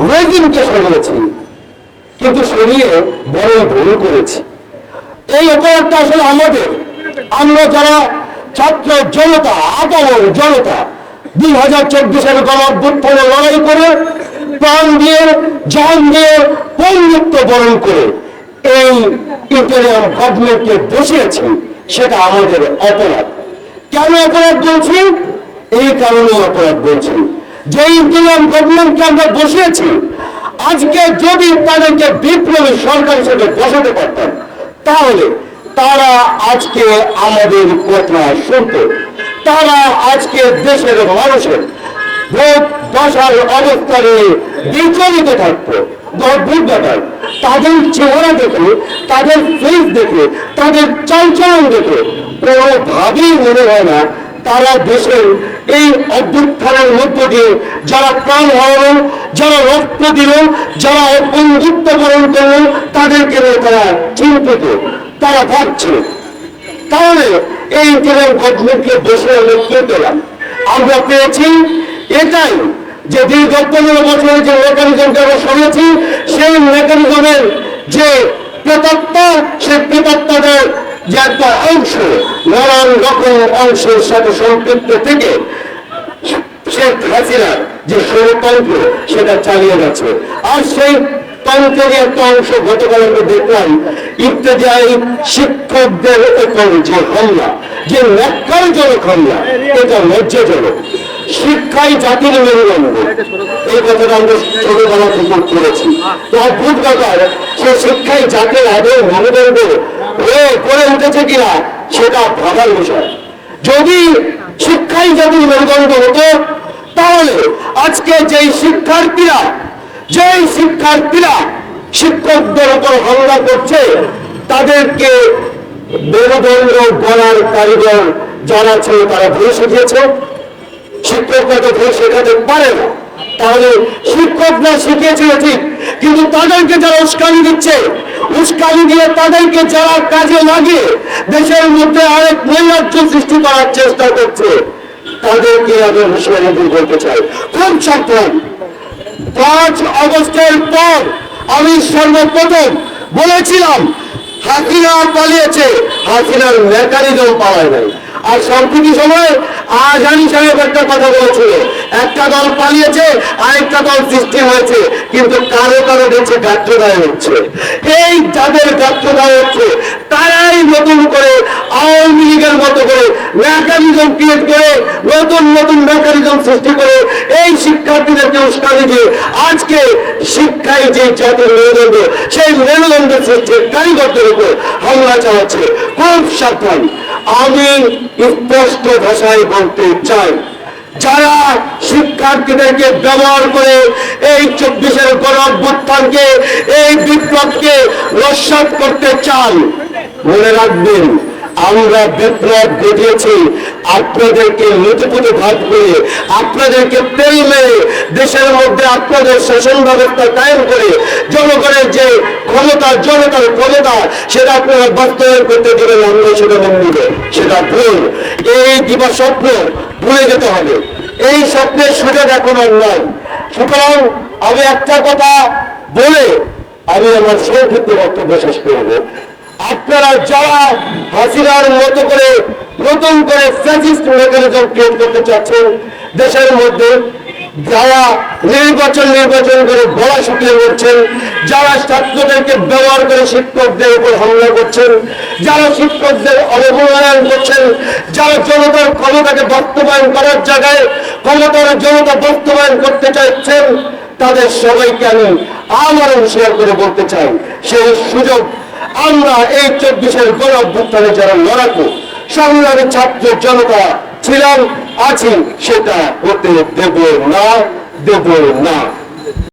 অনেকজনকে সরিয়েছি কিন্তু সরিয়ে বড় ভুল করেছি। এই আসলে আমাদের। আমরা যারা ছাত্র জনতা জনতা, দুই হাজার চব্বিশের গণঅভ্যুত্থানে লড়াই করে প্রাণ দিয়ে, জান দিয়ে বরণ করে এই ইন্টারিয়াম গভর্নমেন্টকে বসিয়েছি, সেটা আমাদের অপরাধ। কেন অপরাধ বলছি? এই কারণে অপরাধ বলছি। যে ইন্টারিয়াম গভর্নমেন্টকে আমরা বসিয়েছি, আজকে যদি তাদেরকে বিপ্লবী সরকার হিসেবে বসাতে পারতাম, তাহলে তারা আজকে আমাদের কথা শুনত। তারা আজকে দেশের মানুষের ভোট বসার অবস্থানে বিচলিত থাকতো। ব্যাপার তাদের চেহারা দেখে, তাদের ফেস দেখে, তাদের চালচলন দেখে, কোনোভাবেই মনে হয় না তারা দেশের এই অভ্যুত্থানের মধ্য দিয়ে যারা প্রাণ হারালো, যারা রক্ত দিল, যারা বন্ধুত্ব বরণ করল, তাদেরকে নিয়ে তারা চিন্তিত, তারা ভাবছে। তাহলে এই ইন্টারিয়াম গভর্নমেন্টকে আমরা কি পেলাম? আমরা পেয়েছি এটাই যে দীর্ঘ পনেরো বছরের যে মেকানিজমকে আমরা শুনেছি, সেই মেকানিজমের যে প্রেতাত্মা, সেই প্রেতাত্মাদের যে একটা অংশ নানান রকম অংশের সাথে সম্পৃক্ত থেকে শেখ হাসিনা যে ষড়যন্ত্র, সেটা চালিয়ে গেছে আর সেই তন্ত্রের একটা অংশ গতকাল আমরা দেখলাম ইত্যাদি শিক্ষকদের উপর যে হামলা, যে ন্যাক্কারজনক হামলা, এটা লজ্জাজনক। শিক্ষাই জাতির মেরুদণ্ড এই কথাটা আমরা ছোটবেলা থেকে করেছি তো অদ্ভুত ব্যাপার সে শিক্ষাই জাতির আদৌ মেরুদণ্ড হয়ে গড়ে উঠেছে কিনা, সেটা ভাবার বিষয়। যদি শিক্ষাই জাতির মেরুদণ্ড হতো, তাহলে আজকে যেই শিক্ষার্থীরা যেই শিক্ষার্থীরা শিক্ষকদের উপর হামলা করছে, তাদেরকে মেরুদণ্ড গড়ার কারিগর যারা ছিল, তারা ভুল শিখিয়েছে। শিক্ষকরা তো ভুল শেখাতে পারে না। তাহলে শিক্ষকরা শিখিয়েছিল ঠিক, কিন্তু তাদেরকে যারা উস্কানি দিচ্ছে উস্কানি দিয়ে তাদেরকে যারা কাজে লাগিয়ে দেশের মধ্যে আরেক নৈরাজ্য সৃষ্টি করার চেষ্টা করছে। তাদেরকে আমি হুঁশিয়ারি বলতে চাই। খুব সাবধান পাঁচ আগস্টের পর আমি সর্বপ্রথম বলেছিলাম, হাসিনা পালিয়েছে। হাসিনার মেকানিজম পাওয়া নাই। আর সম্প্রতি সময় আজানি সাহেব একটা কথা বলেছিল একটা দল পালিয়েছে, আরেকটা দল সৃষ্টি হয়েছে, কিন্তু কারও কারও দেখছে গাত্রদায় হচ্ছে। এই যাদের গাত্রদায় হচ্ছে, তারাই নতুন করে আওয়ামী লীগের মতো করে মেকানিজম ক্রিয়েট করে, নতুন নতুন মেকানিজম সৃষ্টি করে এই শিক্ষার্থীদেরকে উস্কানি দিয়ে আজকে শিক্ষায় যে জাতির মেরুদণ্ড, সেই মেরুদণ্ড সৃষ্টির কারিগরদের উপর হামলা চালাচ্ছে। খুব সাবধান। আমি স্পষ্ট ভাষায় বলতে চাই, যারা শিক্ষার্থীদেরকে ব্যবহার করে এই চব্বিশের গণ অভ্যুত্থানকে এই বিপ্লবকে রসাদ করতে চান, মনে রাখবেন আমরা বিপ্লব ঘটিয়েছি। আপনাদেরকে লুটুপুটু ভাগ করে, আপনাদেরকে মেরে, দেশের মধ্যে আপনাদের শাসন ব্যবস্থা কায়েম করে, জনগণের যে ক্ষমতা, জনতার ক্ষমতা, সেটা আপনারা বাস্তবায়ন করতে দেবেন আমরা সেটা মেনে নিবে সেটা ভুল। এই দিবা স্বপ্ন ভুলে যেতে হবে। এই স্বপ্নের সুযোগ এখন আর নয় সুতরাং আমি একটা কথা বলে আমি আমার সংক্ষিপ্ত বক্তব্য শেষ করব। আপনারা যারা হাসিনার মতো করে নতুন করে ফ্যাসিস্ট মেকানিজম ক্রিয়েট করতে চাচ্ছেন, দেশের মধ্যে যারা নির্বাচন নির্বাচন করে গলা শুকিয়ে করছেন যারা ছাত্রদেরকে ব্যবহার করে শিক্ষকদের উপর হামলা করছেন, যারা শিক্ষকদের অবমূল্যায়ন করছেন, যারা জনতার ক্ষমতাকে বাস্তবায়ন করার জায়গায় ক্ষমতার জনতা বাস্তবায়ন করতে চাইছেন, তাদের সবাইকে আমি আমার শেয়ার করে বলতে চাই, সেই সুযোগ আমরা এই চব্বিশের গণ অভ্যুত্থানে যারা লড়াকু, সংগ্রামী ছাত্র জনতা ছিলাম, আছি, সেটা হতে দেব না দেব না।